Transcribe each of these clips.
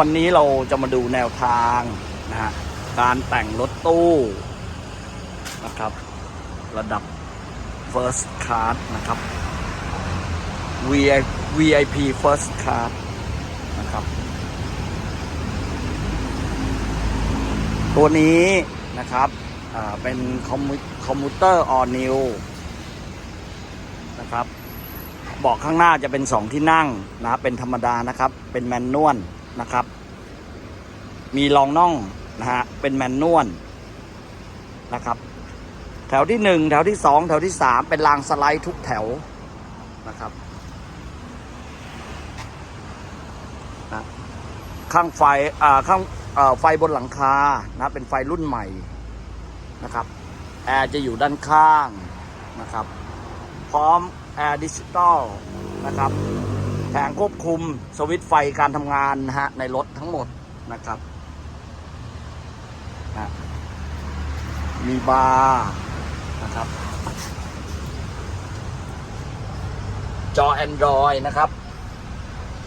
วันนี้เราจะมาดูแนวทางนะฮะการแต่งรถตู้นะครับ ระดับ First Class นะครับ VIP First Class นะครับ ตัวนี้นะครับเป็นคอมมิคอมมิวเตอร์ออนิวนะครับเบาะข้างหน้าจะเป็นสองที่นั่งนะเป็นธรรมดานะครับ เป็นแมนนวล นะครับ มีรองน่องนะฮะเป็นแมนนวลนะครับ แถวที่หนึ่งแถวที่สองแถวที่สามเป็นรางสไลด์ทุกแถวนะครับนะข้างไฟอ่าข้างไฟบนหลังคานะเป็นไฟรุ่นใหม่นะครับแอร์จะอยู่ด้านข้างนะครับ พร้อมแอร์ดิจิตอลนะครับ งควบคุมสวิตไฟการทำงานนะฮะในรถทั้งหมดนะครับนะมีบาร์นะครับจอ Android นะครับ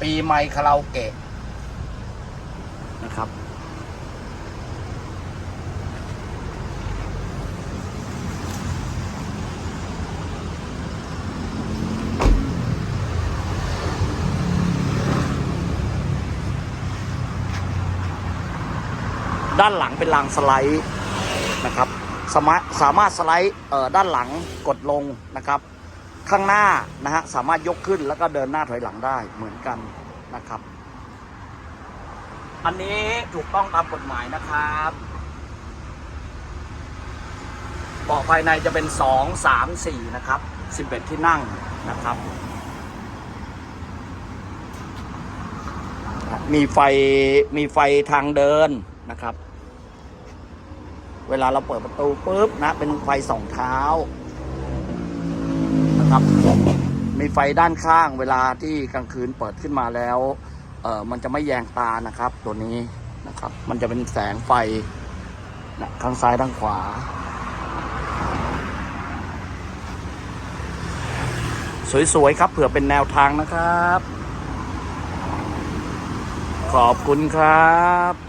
ปีใหม่คาราโอเกะนะครับ ด้านหลังเป็นรางสไลด์นะครับสามารถสามารถสไลด์ด้านหลังกดลงนะครับ ข้างหน้านะฮะสามารถยกขึ้นแล้วก็เดินหน้าถอยหลังได้เหมือนกันนะครับ อันนี้ถูกต้องตามกฎหมายนะครับเบาะภายในจะเป็นสองสามสี่นะครับสิบเอ็ดที่นั่งนะครับ มีไฟมีไฟทางเดินนะครับ เวลาเราเปิดประตูปุ๊บนะเป็นไฟสองเท้านะครับมีไฟด้านข้างเวลาที่กลางคืนเปิดขึ้นมาแล้วเออมันจะไม่แยงตานะครับ ตัวนี้นะครับ มันจะเป็นแสงไฟนะข้างซ้ายด้านขวา สวยๆครับเผื่อเป็นแนวทางนะครับ ขอบคุณครับ